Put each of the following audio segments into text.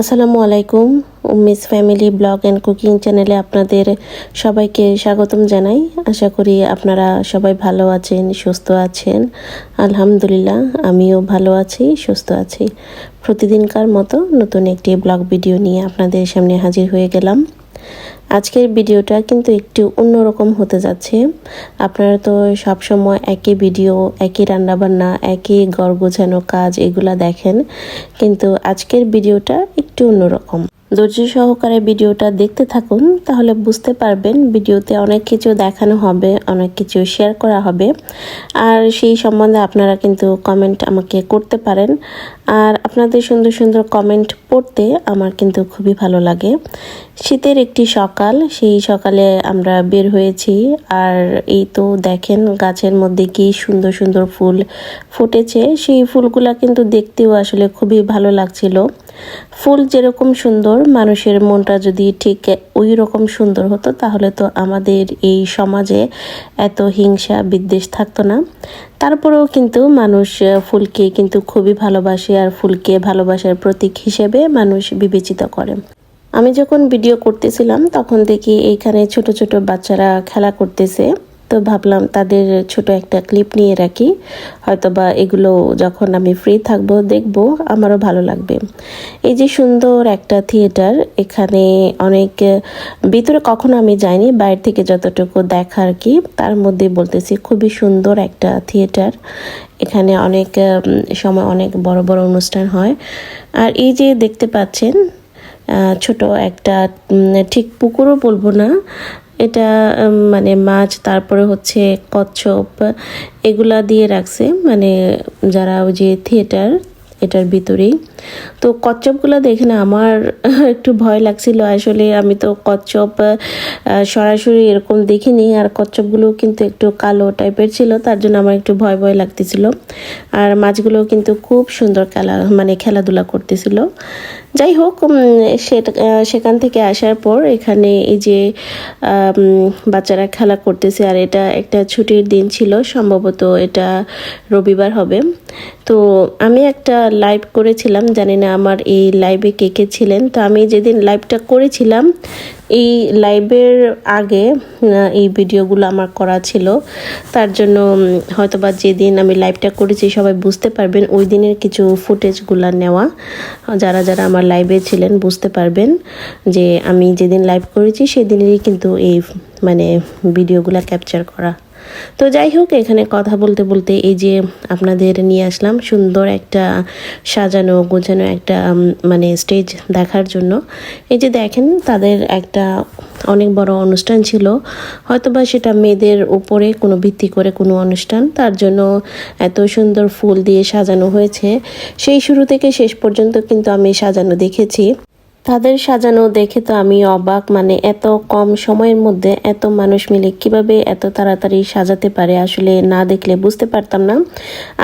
আসসালামু আলাইকুম। Miss family blog and cooking চ্যানেলে আপনাদের সবাইকে স্বাগতম জানাই। আশা করি আপনারা সবাই ভালো আছেন, সুস্থ আছেন। আলহামদুলিল্লাহ, আমিও ভালো আছি, সুস্থ আছি। প্রতিদিনকার মতো নতুন একটি ব্লগ ভিডিও নিয়ে আপনাদের সামনে হাজির হয়ে গেলাম। আজকের ভিডিওটা কিন্তু একটু অন্যরকম হতে যাচ্ছে। আপনারা তো সবসময় একই ভিডিও, একই রান্নাবান্না, একই গড় গোছানো কাজ এগুলা দেখেন, কিন্তু আজকের ভিডিওটা একটু অন্যরকম। ধৈর্য সহকারে ভিডিওটা দেখতে থাকুন, তাহলে বুঝতে পারবেন ভিডিওতে অনেক কিছু দেখানো হবে, অনেক কিছু শেয়ার করা হবে। আর সেই সম্বন্ধে আপনারা কিন্তু কমেন্ট আমাকে করতে পারেন। আর আপনাদের সুন্দর সুন্দর কমেন্ট পড়তে আমার কিন্তু খুবই ভালো লাগে। শীতের একটি সকাল, সেই সকালে আমরা বের হয়েছি। আর এই তো দেখেন গাছের মধ্যে কি সুন্দর সুন্দর ফুল ফুটেছে। সেই ফুলগুলা কিন্তু দেখতেও আসলে খুবই ভালো লাগছিল। ফুল যেরকম সুন্দর মানুষের মনটা যদি ঠিক ওই রকম সুন্দর হতো, তাহলে তো আমাদের এই সমাজে এত হিংসা, বিদ্বেষ থাকতো না। তারপরেও কিন্তু মানুষ ফুলকে কিন্তু খুবই ভালোবাসে আর ফুলকে ভালোবাসার প্রতীক হিসেবে মানুষ বিবেচিত করে। আমি যখন ভিডিও করতেছিলাম, তখন দেখি এইখানে ছোট ছোট বাচ্চারা খেলা করতেছে। তো ভাবলাম তাদের ছোট একটা ক্লিপ নিয়ে রাখি। হয়তো বা এগুলো যখন আমি ফ্রি থাকব, দেখব, আমারও ভালো লাগবে। এই যে সুন্দর একটা থিয়েটার এখানে অনেক, ভিতরে কখনো আমি যাইনি, বাইরে থেকে যতটুকু দেখা আর কি, তার মধ্যে বলতেছি খুবই সুন্দর একটা থিয়েটার এখানে অনেক সময় অনেক বড় বড় অনুষ্ঠান হয়। আর এই যে দেখতে পাচ্ছেন ছোট একটা ঠিক পুকুরও বলব না এটা মানে মাছ তারপরে হচ্ছে কচ্ছপ এগুলা দিয়ে রাখছে। মানে যারা ওই যে থিয়েটার এটার ভিতরেই। তো কচ্ছপগুলো দেখে না আমার একটু ভয় লাগছিল। আসলে আমি তো কচ্ছপ সরাসরি এরকম দেখিনি। আর কচ্ছপগুলো কিন্তু একটু কালো টাইপের ছিল, তার জন্য আমার একটু ভয় ভয় লাগতেছিল। আর মাছগুলো কিন্তু খুব সুন্দর খেলা মানে খেলাধুলা করতেছিল। যাই হোক সেখান থেকে আসার পর এখানে এই যে বাচ্চারা খেলা করতেছে, আর এটা একটা ছুটির দিন ছিল। সম্ভবত এটা রবিবার হবে। তো আমি একটা লাইভ করেছিলাম, জানি না আমার এই লাইভে কে কে ছিলেন। তো আমি যেদিন লাইভটা করেছিলাম, এই লাইভের আগে এই ভিডিওগুলো আমার করা ছিল। তার জন্য হয়তোবা যেদিন আমি লাইভটা করেছি, সবাই বুঝতে পারবেন, ওই দিনের কিছু ফুটেজগুলো নেওয়া। যারা যারা আমার লাইভে ছিলেন, বুঝতে পারবেন যে আমি যেদিন লাইভ করেছি সেদিনেরই কিন্তু এই মানে ভিডিওগুলো ক্যাপচার করা। তো যাই হোক, এখানে কথা বলতে বলতে এই যে আপনাদের নিয়ে আসলাম সুন্দর একটা সাজানো, গোছানো একটা মানে স্টেজ দেখার জন্য। এই যে দেখেন, তাদের একটা অনেক বড় অনুষ্ঠান ছিল। হয়তোবা সেটা মেয়েদের উপরে কোনো ভিত্তি করে কোনো অনুষ্ঠান, তার জন্য এত সুন্দর ফুল দিয়ে সাজানো হয়েছে। সেই শুরু থেকে শেষ পর্যন্ত কিন্তু আমি সাজানো দেখেছি। তাদের সাজানো দেখে তো আমি অবাক মানে এত কম সময়ের মধ্যে এত মানুষ মিলে কীভাবে এত তাড়াতাড়ি সাজাতে পারে আসলে না দেখলে বুঝতে পারতাম না।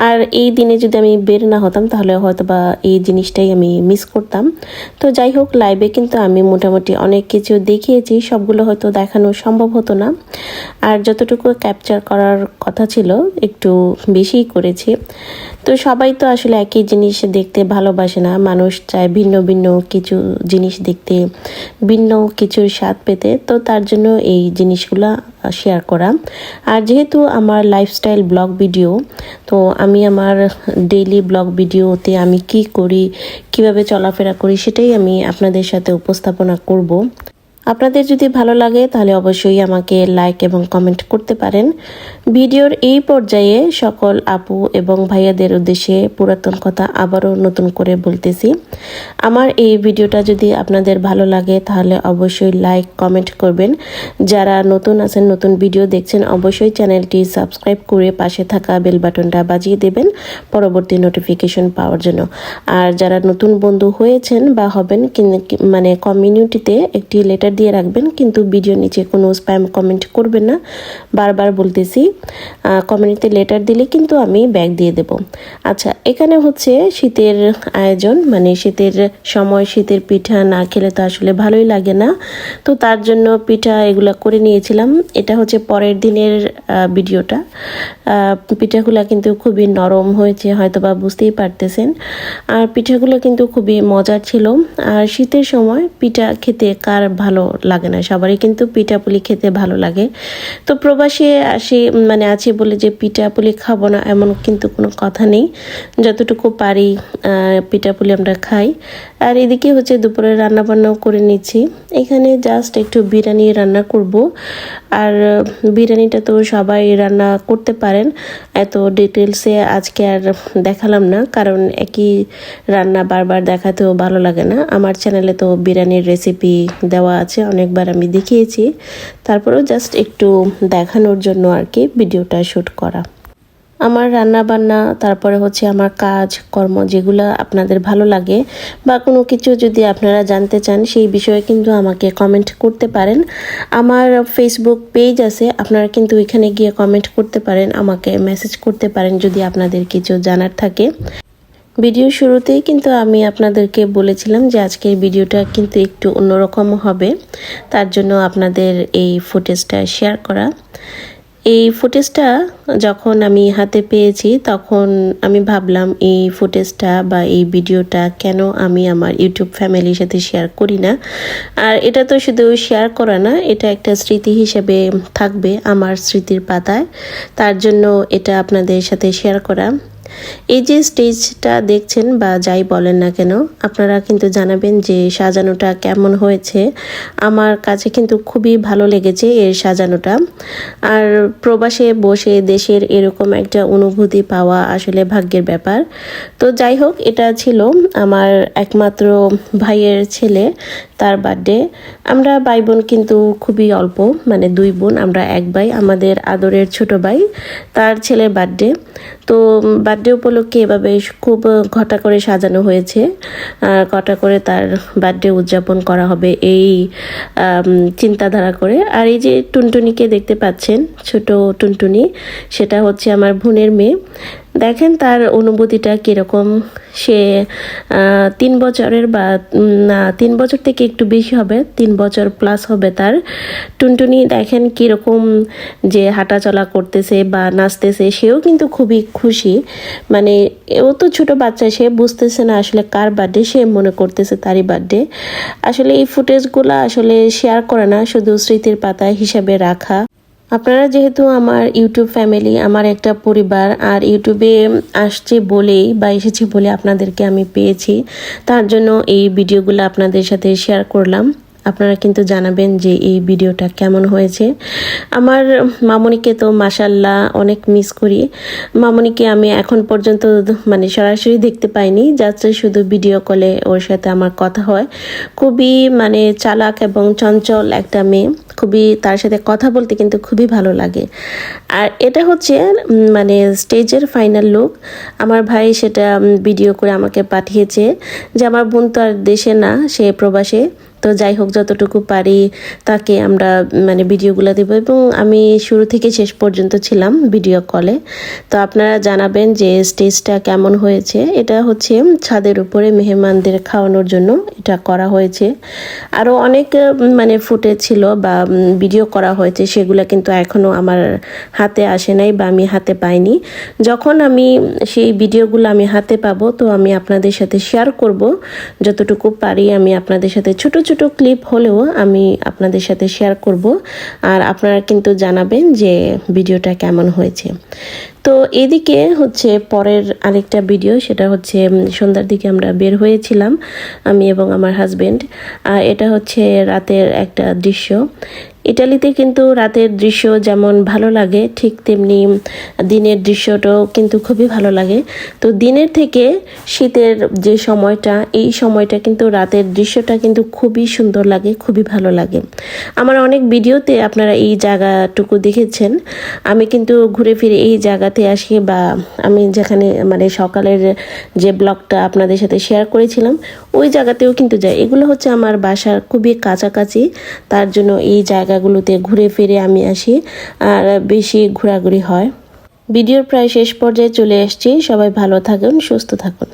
আর এই দিনে যদি আমি বের না হতাম তাহলে হয়তো বা এই জিনিসটাই আমি মিস করতাম। তো যাই হোক লাইভে কিন্তু আমি মোটামুটি অনেক কিছু দেখিয়েছি, সবগুলো হয়তো দেখানো সম্ভব হতো না। আর যতটুকু ক্যাপচার করার কথা ছিল, একটু বেশিই করেছি। তো সবাই তো আসলে একই জিনিস দেখতে ভালোবাসে না। মানুষ চায় ভিন্ন ভিন্ন কিছু জিনিস দেখতে, ভিন্ন কিছুর স্বাদ পেতে। তো তার জন্য এই জিনিসগুলো শেয়ার করা। আর যেহেতু আমার লাইফস্টাইল ব্লগ ভিডিও তো আমি আমার ডেইলি ব্লগ ভিডিওতে আমি কি করি, কীভাবে চলাফেরা করি, সেটাই আমি আপনাদের সাথে উপস্থাপনা করব। আপনাদের যদি ভালো লাগে, তাহলে অবশ্যই আমাকে লাইক এবং কমেন্ট করতে পারেন। ভিডিওর এই পর্যায়ে সকল আপু এবং ভাইয়াদের উদ্দেশ্যে পুরাতন কথা আবারও নতুন করে বলতেছি। আমার এই ভিডিওটা যদি আপনাদের ভালো লাগে, তাহলে অবশ্যই লাইক কমেন্ট করবেন। যারা নতুন আছেন, নতুন ভিডিও দেখছেন, অবশ্যই চ্যানেলটি সাবস্ক্রাইব করে পাশে থাকা বেল বাটনটা বাজিয়ে দেবেন পরবর্তী নোটিফিকেশন পাওয়ার জন্য। আর যারা নতুন বন্ধু হয়েছেন বা হবেন মানে কমিউনিটিতে একটি লেটার দিয়ে রাখবেন, কিন্তু ভিডিও নিচে কোনো স্প্যাম কমেন্ট করবেন না। বারবার বলতেছি কমেন্টে লেটার দিলে কিন্তু আমি ব্যাগ দিয়ে দেব। আচ্ছা এখানে হচ্ছে শীতের আয়োজন মানে শীতের সময় শীতের পিঠা না খেলে তো আসলে ভালোই লাগে না। তো তার জন্য পিঠা এগুলো করে নিয়েছিলাম। এটা হচ্ছে পরের দিনের ভিডিওটা। পিঠাগুলো কিন্তু খুবই নরম হয়েছে হয়তো বা বুঝতেই পারতেছেন। আর পিঠাগুলো কিন্তু খুবই মজার ছিল। আর শীতের সময় পিঠা খেতে কার ভালো লাগে না, সবারই কিন্তু পিঠা পুলি খেতে ভালো লাগে। তো প্রবাসী আসি মানে আছে বলে যে পিঠা পুলি খাব না এমন কিন্তু কোনো কথা নেই। যতটুকু পারি পিঠা পুলি আমরা খাই। আর এদিকে হচ্ছে দুপুরে রান্না বান্নাও করে নিচ্ছি। এখানে জাস্ট একটু বিরিয়ানি রান্না করব। আর বিরিয়ানিটা তো সবাই রান্না করতে পারেন। এত ডিটেলসে আজকে আর দেখালাম না, কারণ একই রান্না বারবার দেখাতেও ভালো লাগে না। আমার চ্যানেলে তো বিরিয়ানির রেসিপি দেওয়া আছে। অনেকবার আমি দেখিয়েছি। তারপরেও জাস্ট একটু দেখানোর জন্য আর কি ভিডিওটা শ্যুট করা। আমার রান্না বান্না তারপরে হচ্ছে আমার কাজ, কর্ম যেগুলো আপনাদের ভালো লাগে বা কোনো কিছু যদি আপনারা জানতে চান, সেই বিষয়ে কিন্তু আমাকে কমেন্ট করতে পারেন। আমার ফেসবুক পেজ আছে, আপনারা কিন্তু এখানে গিয়ে কমেন্ট করতে পারেন, আমাকে মেসেজ করতে পারেন যদি আপনাদের কিছু জানার থাকে। ভিডিও শুরুতেই কিন্তু আমি আপনাদেরকে বলেছিলাম যে আজকের ভিডিওটা কিন্তু একটু অন্যরকম হবে। তার জন্য আপনাদের এই ফুটেজটা শেয়ার করা। এই ফুটেজটা যখন আমি হাতে পেয়েছি, তখন আমি ভাবলাম এই ফুটেজটা বা এই ভিডিওটা কেন আমি আমার ইউটিউব ফ্যামিলির সাথে শেয়ার করি না। আর এটা তো শুধু শেয়ার করা না, এটা একটা স্মৃতি হিসেবে থাকবে আমার স্মৃতির পাতায়। তার জন্য এটা আপনাদের সাথে শেয়ার করা। এই যে স্টেজটা দেখছেন বা যাই বলেন না কেন, আপনারা কিন্তু জানাবেন যে সাজানোটা কেমন হয়েছে। আমার কাছে কিন্তু খুবই ভালো লেগেছে এর সাজানোটা। আর প্রবাসে বসে দেশের এরকম একটা অনুভূতি পাওয়া আসলে ভাগ্যের ব্যাপার। তো যাই হোক, এটা ছিল আমার একমাত্র ভাইয়ের ছেলে, তার বার্থডে। আমরা ভাই বোন কিন্তু খুবই অল্প মানে দুই বোন, আমরা এক ভাই, আমাদের আদরের ছোট ভাই, তার ছেলের বার্থডে। তো বার্থডে উপলক্ষে এভাবে খুব ঘটা করে সাজানো হয়েছে। ঘটা করে তার বার্থডে উদযাপন করা হবে এই চিন্তাধারা করে। আর এই যে টুনটুনিকে দেখতে পাচ্ছেন, ছোট টুনটুনি, সেটা হচ্ছে আমার বোনের মেয়ে। দেখেন তার অনুভূতিটা কীরকম। সে তিন বছরের বা না, তিন বছর থেকে একটু বেশি হবে, তিন বছর প্লাস হবে তার। টুনটুনি দেখেন কীরকম যে হাঁটাচলা করতেছে বা নাচতেছে, সেও কিন্তু খুবই খুশি। মানে ও তো ছোটো বাচ্চা, সে বুঝতেছে না আসলে কার বার্থডে সে মনে করতেছে তারই বার্থডে আসলে এই ফুটেজগুলো আসলে শেয়ার করে না, শুধু স্মৃতির পাতা হিসাবে রাখা। আপনারা যেহেতু আমার ইউটিউব ফ্যামিলি, আমার একটা পরিবার, আর ইউটিউবে আসছে বলেই বা এসেছি বলে আপনাদেরকে আমি পেয়েছি, তার জন্য এই ভিডিওগুলো আপনাদের সাথে শেয়ার করলাম। আপনারা কিন্তু জানাবেন যে এই ভিডিওটা কেমন হয়েছে। আমার মামনিকে তো মাসাল্লাহ অনেক মিস করি। মামনিকে আমি এখন পর্যন্ত মানে সরাসরি দেখতে পাইনি, যাচ্ছে শুধু ভিডিও কলে ওর সাথে আমার কথা হয়। খুবই মানে চালাক এবং চঞ্চল একটা মেয়ে, খুবই তার সাথে কথা বলতে কিন্তু খুবই ভালো লাগে। আর এটা হচ্ছে মানে স্টেজের ফাইনাল লুক আমার ভাই সেটা ভিডিও করে আমাকে পাঠিয়েছে যে আমার বোন তো আর দেশে না, সে প্রবাসে। তো যাই হোক, যতটুকু পারি তাকে আমরা মানে ভিডিওগুলো দেব। এবং আমি শুরু থেকে শেষ পর্যন্ত ছিলাম ভিডিও কলে। তো আপনারা জানাবেন যে স্টেজটা কেমন হয়েছে। এটা হচ্ছে ছাদের উপরে মেহমানদের খাওয়ানোর জন্য এটা করা হয়েছে। আরও অনেক মানে ফুটে ছিল বা ভিডিও করা হয়েছে, সেগুলো কিন্তু এখনও আমার হাতে আসে নাই বা আমি হাতে পাইনি। যখন আমি সেই ভিডিওগুলো আমি হাতে পাবো, তো আমি আপনাদের সাথে শেয়ার করব। যতটুকু পারি আমি আপনাদের সাথে ছোট ছোট ছোট ক্লিপ হলেও আমি আপনাদের সাথে শেয়ার করব, আর আপনারা কিন্তু জানাবেন যে ভিডিওটা কেমন হয়েছে। তো এদিকে হচ্ছে পরের আরেকটা ভিডিও সেটা হচ্ছে সন্ধ্যার দিকে আমরা বের হয়েছিলাম, আমি এবং আমার হাজব্যান্ড এটা হচ্ছে রাতের একটা দৃশ্য। ইটালিতে কিন্তু রাতের দৃশ্য যেমন ভালো লাগে, ঠিক তেমনি দিনের দৃশ্যটাও কিন্তু খুবই ভালো লাগে। তো দিনের থেকে শীতের যে সময়টা, এই সময়টা কিন্তু রাতের দৃশ্যটা কিন্তু খুবই সুন্দর লাগে, খুবই ভালো লাগে। আমার অনেক ভিডিওতে আপনারা এই জায়গাটুকু দেখেছেন। আমি কিন্তু ঘুরে ফিরে এই জায়গাতে আসি বা আমি যেখানে মানে সকালের যে ব্লগটা আপনাদের সাথে শেয়ার করেছিলাম, ওই জায়গাতেও কিন্তু যাই। এগুলো হচ্ছে আমার বাসার খুবই কাছাকাছি, তার জন্য এই জায়গাগুলোতে ঘুরে ফিরে আমি আসি আর বেশি ঘোরাঘুরি হয়। ভিডিওর প্রায় শেষ পর্যায়ে চলে এসেছি। সবাই ভালো থাকুন, সুস্থ থাকুন।